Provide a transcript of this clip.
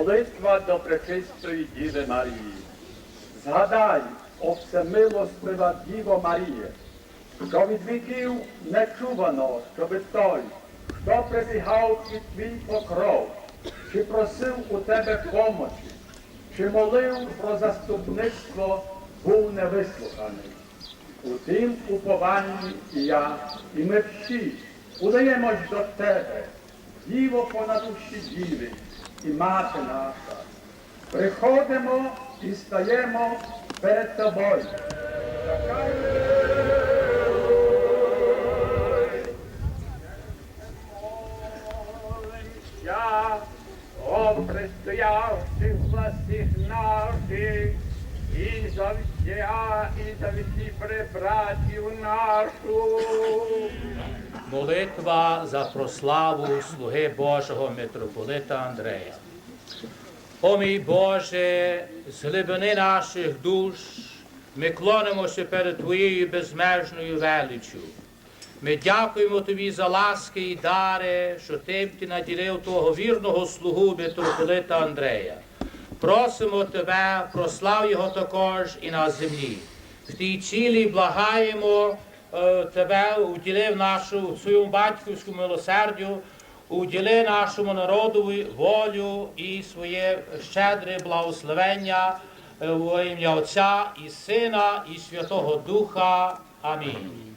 Молитва до Пречистої Діви Марії. Згадай, о всемилостива Діво Маріє, що від віків не чувано, щоби той, хто прибігав під твій покров, чи просив у тебе помочі, чи молив про заступництво, був невислуханий. У тим упованні і я, і ми всі удаємось до тебе, діво понад усі діви, і мати наша. Приходимо і стаємо перед тобою. Я, о предстоявших властях наших, і за всія, і за всі прибратів нашу. Молитва за прославу слуги Божого митрополита Андрея. О мій Боже, з глибини наших душ ми клонимося перед Твоєю безмежною величчю. Ми дякуємо Тобі за ласки і дари, що Ти б ти наділив того вірного слугу митрополита Андрея. Просимо Тебе, прослав його також і на землі. В тій цілі благаємо Тебе, уділи нашу своєму батьківському милосердю, уділи нашому народові волю і своє щедре благословення в ім'я Отця і Сина і Святого Духа. Амінь.